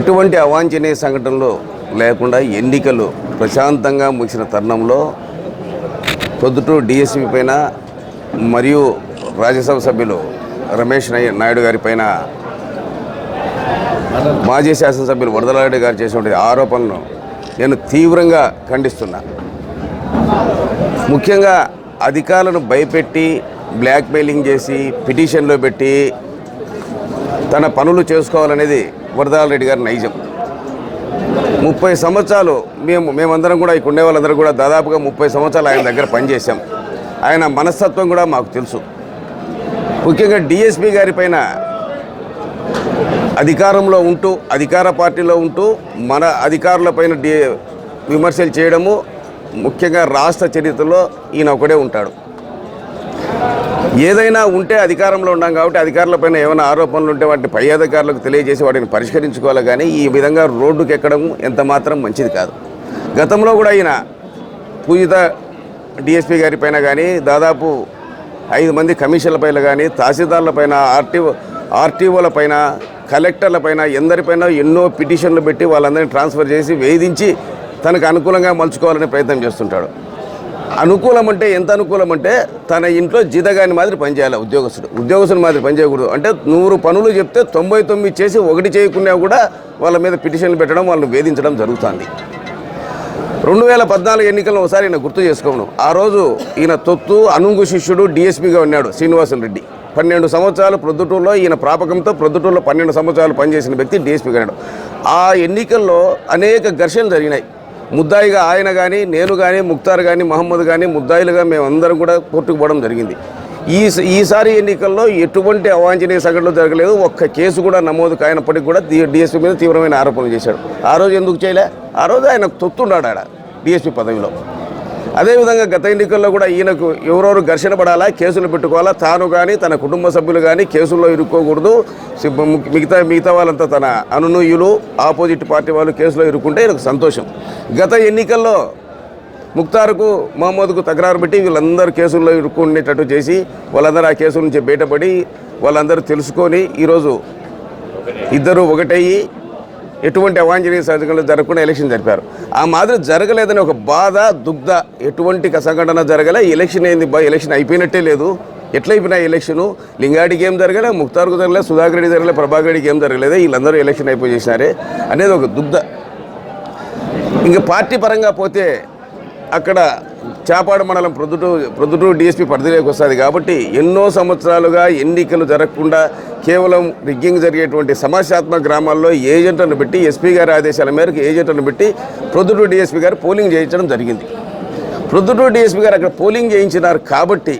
ఎటువంటి అవాంఛనీయ సంఘటనలు లేకుండా ఎన్నికలు ప్రశాంతంగా ముగిసిన తరుణంలో పొద్దుటూరు డిఎస్పీ పైన మరియు రాజ్యసభ సభ్యులు రమేష్ నాయుడు గారి పైన మాజీ శాసనసభ్యులు వరదలారెడ్డి గారు చేసినటువంటి ఆరోపణలను నేను తీవ్రంగా ఖండిస్తున్నా. ముఖ్యంగా అధికారులను భయపెట్టి బ్లాక్మెయిలింగ్ చేసి పిటిషన్లో పెట్టి తన పనులు చేసుకోవాలనేది వరదాలరెడ్డి గారి నైజం ముప్పై సంవత్సరాలు మేము మేమందరం కూడా ఇక్కడ ఉండే వాళ్ళందరూ కూడా దాదాపుగా ముప్పై సంవత్సరాలు ఆయన దగ్గర పనిచేశాం. ఆయన మనస్తత్వం కూడా మాకు తెలుసు. ముఖ్యంగా డిఎస్పి గారి పైన అధికారంలో ఉంటూ అధికార పార్టీలో ఉంటూ మన అధికారులపైన డి విమర్శలు చేయడము ముఖ్యంగా రాష్ట్ర చరిత్రలో ఈయన ఒకడే ఉంటాడు. ఏదైనా ఉంటే అధికారంలో ఉన్నాం కాబట్టి అధికారులపైన ఏమైనా ఆరోపణలు ఉంటే వాటిని పై అధికారులకు తెలియజేసి వాటిని పరిష్కరించుకోవాలి కానీ ఈ విధంగా రోడ్డుకి ఎక్కడం ఎంత మాత్రం మంచిది కాదు. గతంలో కూడా ఈయన పూజిత డిఎస్పీ గారి పైన కానీ దాదాపు ఐదు మంది కమిషన్ల పైన కానీ తహసీల్దార్ల పైన ఆర్టీఓ ఆర్టీఓల పైన కలెక్టర్ల పైన ఎందరిపైన ఎన్నో పిటిషన్లు పెట్టి వాళ్ళందరినీ ట్రాన్స్ఫర్ చేసి వేధించి తనకు అనుకూలంగా మలుచుకోవాలనే ప్రయత్నం చేస్తుంటాడు. అనుకూలం అంటే ఎంత అనుకూలం అంటే తన ఇంట్లో జీతగాని మాదిరి పనిచేయాలి ఉద్యోగస్తుడు. ఉద్యోగస్తుని మాదిరి పనిచేయకూడదు. అంటే నూరు పనులు చెప్తే తొంభై తొమ్మిది చేసి ఒకటి చేయకున్నా కూడా వాళ్ళ మీద పిటిషన్లు పెట్టడం వాళ్ళని వేధించడం జరుగుతుంది. రెండు వేల పద్నాలుగు ఎన్నికలను ఒకసారి ఈయన గుర్తు చేసుకోను ఆ రోజు ఈయన తొత్తు అనుంగు శిష్యుడు డిఎస్పీగా ఉన్నాడు శ్రీనివాసన్ రెడ్డి. పన్నెండు సంవత్సరాలు ప్రొద్దుటూరులో ఈయన ప్రాపకంతో ప్రొద్దుటూరులో పన్నెండు సంవత్సరాలు పనిచేసిన వ్యక్తి డిఎస్పీగా ఉన్నాడు. ఆ ఎన్నికల్లో అనేక ఘర్షణలు జరిగినాయి. ముద్దాయిగా ఆయన కానీ నేను కానీ ముక్తార్ కానీ మహమ్మద్ కానీ ముద్దాయిలుగా మేమందరం కూడా కోర్టుకు పోవడం జరిగింది. ఈ ఈసారి ఎన్నికల్లో ఎటువంటి అవాంఛనీయ సంఘటనలు జరగలేదు. ఒక్క కేసు కూడా నమోదు కానప్పటికీ కూడా డిఎస్పీ మీద తీవ్రమైన ఆరోపణలు చేశాడు. ఆ రోజు ఎందుకు చేయలే? ఆ రోజు ఆయన తొత్తున్నాడు ఆడ డిఎస్పీ పదవిలో. అదేవిధంగా గత ఎన్నికల్లో కూడా ఈయనకు ఎవరెవరు ఘర్షణ పడాలా కేసులు పెట్టుకోవాలా తాను కానీ తన కుటుంబ సభ్యులు కానీ కేసుల్లో ఇరుక్కోకూడదు. మిగతా మిగతా వాళ్ళంతా తన అనునూయులు ఆపోజిట్ పార్టీ వాళ్ళు కేసులో ఇరుక్కుంటే ఈయనకు సంతోషం. గత ఎన్నికల్లో ముక్తార్కు మహమ్మద్కు తకరారు పెట్టి వీళ్ళందరూ కేసుల్లో ఇరుక్కునేటట్టు చేసి వాళ్ళందరూ ఆ కేసుల నుంచి బయటపడి వాళ్ళందరూ తెలుసుకొని ఈరోజు ఇద్దరు ఒకటయ్యి ఎటువంటి అవాంఛనీయ సంఘటనలు జరగకుండా ఎలక్షన్ జరిపారు. ఆ మాదిరి జరగలేదని ఒక బాధ దుగ్ధ ఎటువంటి సంఘటన జరగలే. ఎలక్షన్ ఏంది బా ఎలక్షన్ అయిపోయినట్టే లేదు. ఎట్లా అయిపోయినా ఎలక్షను లింగాడికి ఏం జరగలే ముక్తార్కు జరగలే సుధాకర్ రెడ్డి జరగలే ప్రభాకర్ రెడ్డికి ఏం జరగలేదు. వీళ్ళందరూ ఎలక్షన్ అయిపోయి చేసినారే అనేది ఒక దుగ్ధ. ఇంకా పార్టీ పరంగా పోతే అక్కడ చేపాడు మండలం ప్రొద్దుటూరు ప్రొద్దుటూరు డిఎస్పీ పరిధిలోకి వస్తుంది కాబట్టి ఎన్నో సంవత్సరాలుగా ఎన్నికలు జరగకుండా కేవలం రిగ్గింగ్ జరిగేటువంటి సమస్యాత్మక గ్రామాల్లో ఏజెంట్లను పెట్టి ఎస్పీ గారి ఆదేశాల మేరకు ఏజెంట్లను పెట్టి ప్రొద్దుటూరు డిఎస్పీ గారు పోలింగ్ చేయించడం జరిగింది. ప్రొద్దుటూరు డిఎస్పీ గారు అక్కడ పోలింగ్ చేయించినారు కాబట్టి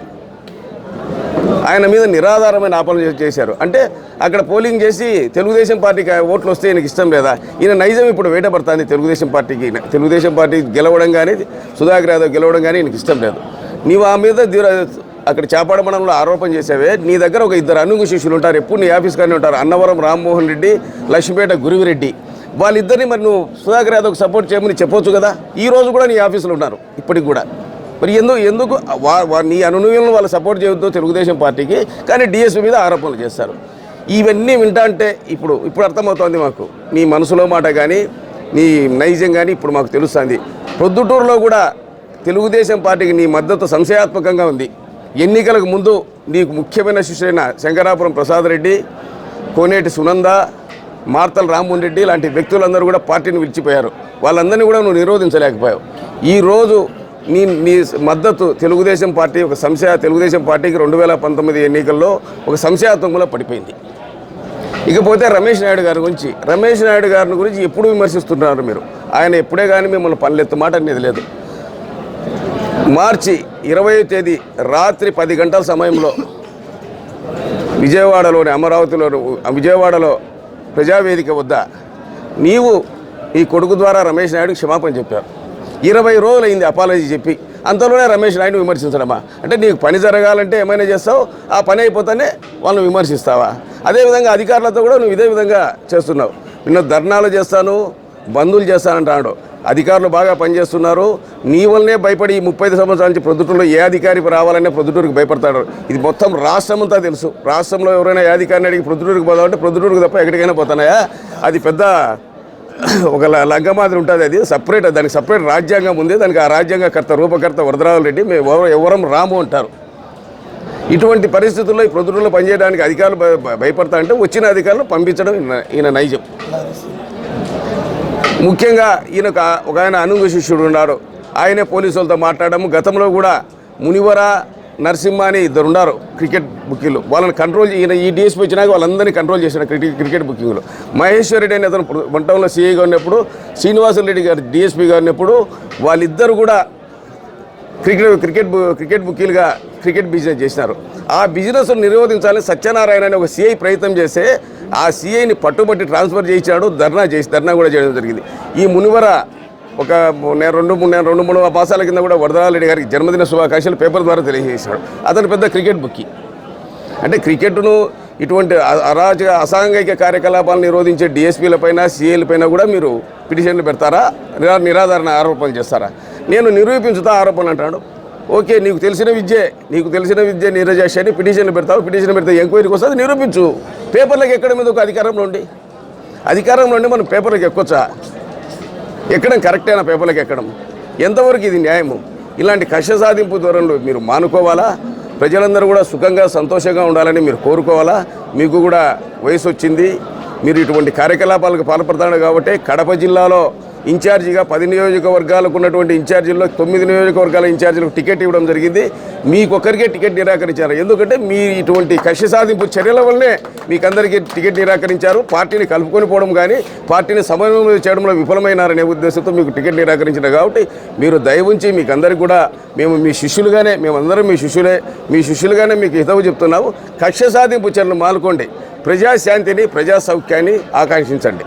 ఆయన మీద నిరాధారమైన ఆపణ చేశారు. అంటే అక్కడ పోలింగ్ చేసి తెలుగుదేశం పార్టీకి ఓట్లు వస్తే ఈయనకి ఇష్టం లేదా? ఈయన నైజం ఇప్పుడు వేటపడుతుంది తెలుగుదేశం పార్టీకి. తెలుగుదేశం పార్టీ గెలవడం కానీ సుధాకర్ యాదవ్ గెలవడం కానీ ఈయనకి ఇష్టం లేదు. నీవు ఆ మీద అక్కడ చేపాడ ఆరోపణ చేసావే నీ దగ్గర ఒక ఇద్దరు అనుగు శిష్యులు ఉంటారు. ఎప్పుడు నీ ఆఫీస్ కానీ ఉంటారు. అన్నవరం రామ్మోహన్ రెడ్డి లక్ష్మీపేట గురువిరెడ్డి. వాళ్ళిద్దరిని మరి నువ్వు సుధాకర్ యాదవ్కి సపోర్ట్ చేయమని చెప్పొచ్చు కదా? ఈ రోజు కూడా నీ ఆఫీసులో ఉన్నారు. ఇప్పటికి కూడా. మరి ఎందుకు ఎందుకు నీ అనునూయులను వాళ్ళు సపోర్ట్ చేయొద్దు తెలుగుదేశం పార్టీకి కానీ డిఎస్పీ మీద ఆరోపణలు చేస్తారు. ఇవన్నీ వింటా అంటే ఇప్పుడు ఇప్పుడు అర్థమవుతోంది మాకు. నీ మనసులో మాట కానీ నీ నైజం కానీ ఇప్పుడు మాకు తెలుస్తుంది. ప్రొద్దుటూరులో కూడా తెలుగుదేశం పార్టీకి నీ మద్దతు సంశయాత్మకంగా ఉంది. ఎన్నికలకు ముందు నీకు ముఖ్యమైన శిష్యులైన శంకరాపురం ప్రసాద్ రెడ్డి కోనేటి సునంద మార్తల రామ్మోహన్ రెడ్డి లాంటి వ్యక్తులందరూ కూడా పార్టీని విడిచిపోయారు. వాళ్ళందరినీ కూడా నువ్వు నిరోధించలేకపోయావు. ఈరోజు మీ మీ మద్దతు తెలుగుదేశం పార్టీ ఒక సంశయ తెలుగుదేశం పార్టీకి రెండు వేల పంతొమ్మిది ఎన్నికల్లో ఒక సంశయాత్మకంలో పడిపోయింది. ఇకపోతే రమేష్ నాయుడు గారి గురించి రమేష్ నాయుడు గారిని గురించి ఎప్పుడు విమర్శిస్తున్నారు మీరు? ఆయన ఎప్పుడే కానీ మిమ్మల్ని పనులెత్తు మాట అనేది లేదు. మార్చి ఇరవై తేదీ రాత్రి పది గంటల సమయంలో విజయవాడలోని అమరావతిలో విజయవాడలో ప్రజావేదిక వద్ద నీవు ఈ కొడుకు ద్వారా రమేష్ నాయుడు క్షమాపణ చెప్పారు ఇరవై రోజులైంది అపాలజీ చెప్పి. అంతలోనే రమేష్ నాయుడు విమర్శించడమా అంటే నీకు పని జరగాలంటే ఏమైనా చేస్తావు? ఆ పని అయిపోతేనే వాళ్ళని విమర్శిస్తావా? అదేవిధంగా అధికారులతో కూడా నువ్వు ఇదే విధంగా చేస్తున్నావు. నిన్న ధర్నాలు చేస్తాను బంధువులు చేస్తానంటాడు. అధికారులు బాగా పనిచేస్తున్నారు. నీ వల్లనే భయపడి ఈ ముప్పై ఐదు సంవత్సరాల నుంచి ప్రొద్దుటూరులో ఏ అధికారికి రావాలనే ప్రొద్దుటూరుకి భయపడతాడు. ఇది మొత్తం రాష్ట్రం అంతా తెలుసు. రాష్ట్రంలో ఎవరైనా ఏ అధికారిని అడిగి ప్రొద్దుటూరుకి పోదామంటే ప్రొద్దుటూరుకు తప్ప ఎక్కడికైనా పోతానాయా? అది పెద్ద ఒక లగ్గ మాదిరి ఉంటుంది అది. సపరేట్ దానికి సపరేట్ రాజ్యాంగం ఉంది. దానికి ఆ రాజ్యాంగకర్త రూపకర్త వరదరాజు రెడ్డి మేము ఎవరు- ఎవరం రాము అంటారు. ఇటువంటి పరిస్థితుల్లో ఈ ప్రొద్దుటలో పనిచేయడానికి అధికారులు భయపడతా అంటే వచ్చిన అధికారులు పంపించడం ఈయన- నైజం. ముఖ్యంగా ఈయన ఒక ఆయన అనుంగ శిష్యుడు ఉన్నారు. ఆయనే పోలీసులతో మాట్లాడము. గతంలో కూడా మునివర నరసింహ అని ఇద్దరు ఉన్నారు క్రికెట్ బుకింగ్లో. వాళ్ళని కంట్రోల్ ఈయన ఈ డిఎస్పీ వచ్చినాక వాళ్ళందరినీ కంట్రోల్ చేసిన క్రికెట్ క్రికెట్ బుకింగ్లో. మహేశ్వర్ రెడ్డి అనే అతను వన్ టౌన్లో సీఐగా ఉన్నప్పుడు శ్రీనివాసన్ రెడ్డి గారు డిఎస్పీ గారు ఉన్నప్పుడు వాళ్ళిద్దరు కూడా క్రికెట్ క్రికెట్ క్రికెట్ బుకీలుగా క్రికెట్ బిజినెస్ చేసినారు. ఆ బిజినెస్ నిరోధించాలని సత్యనారాయణ అనే ఒక సిఐ ప్రయత్నం చేస్తే ఆ సిఐని పట్టుబట్టి ట్రాన్స్ఫర్ చేయించాడు ధర్నా చేసి ధర్నా కూడా చేయడం జరిగింది. ఈ మునివర ఒక నేను రెండు మూడు నేను రెండు మూడు మాసాల కింద కూడా వరదరాలరెడ్డి గారికి జన్మదిన శుభాకాంక్షలు పేపర్ ద్వారా తెలియజేశాడు. అతను పెద్ద క్రికెట్ బుక్కి. అంటే క్రికెట్ను ఇటువంటి అ- అరాజక అసాంఘిక కార్యకలాపాలను నిరోధించే డిఎస్పీల పైన సీఏల పైన కూడా మీరు పిటిషన్లు పెడతారా? నిరా నిరాధారణ ఆరోపణలు చేస్తారా? నేను నిరూపించుతా ఆరోపణలు అంటాడు. ఓకే నీకు తెలిసిన విద్యే నీకు తెలిసిన విద్య నీరజేష్ అని పిటిషన్లు పెడతావు పిటిషన్ పెడితే ఎంక్వైరీకి వస్తుంది నిరూపించు. పేపర్లకు ఎక్కడ మీద ఒక అధికారంలో ఉండి? అధికారంలో ఉండి మనం పేపర్లకు ఎక్కొచ్చా? ఎక్కడం కరెక్టైన పేపర్లకు ఎక్కడం. ఎంతవరకు ఇది న్యాయము? ఇలాంటి కష్ట సాధింపు దూరంలో మీరు మానుకోవాలా? ప్రజలందరూ కూడా సుఖంగా సంతోషంగా ఉండాలని మీరు కోరుకోవాలా? మీకు కూడా వయసు వచ్చింది. మీరు ఇటువంటి కార్యకలాపాలకు పాల్పడతాడు కాబట్టి కడప జిల్లాలో ఇన్ఛార్జిగా పది నియోజకవర్గాలకు ఉన్నటువంటి ఇన్ఛార్జీల్లో తొమ్మిది నియోజకవర్గాల ఇన్ఛార్జీలకు టికెట్ ఇవ్వడం జరిగింది. మీకొక్కరికే టికెట్ నిరాకరించారు. ఎందుకంటే మీ ఇటువంటి కక్ష సాధింపు చర్యల వల్లనే మీకందరికీ టికెట్ నిరాకరించారు. పార్టీని కలుపుకొని పోవడం కానీ పార్టీని సమన్వయం చేయడంలో విఫలమైనారనే ఉద్దేశంతో మీకు టికెట్ నిరాకరించారు కాబట్టి మీరు దయవుంచి మీకు అందరికీ కూడా మేము మీ శిష్యులుగానే మేమందరం మీ శిష్యులే మీ శిష్యులుగానే మీకు హితవు చెప్తున్నాము. కక్ష సాధింపు చర్యలు మానుకోండి. ప్రజాశాంతిని ప్రజా సౌఖ్యాన్ని ఆకాంక్షించండి.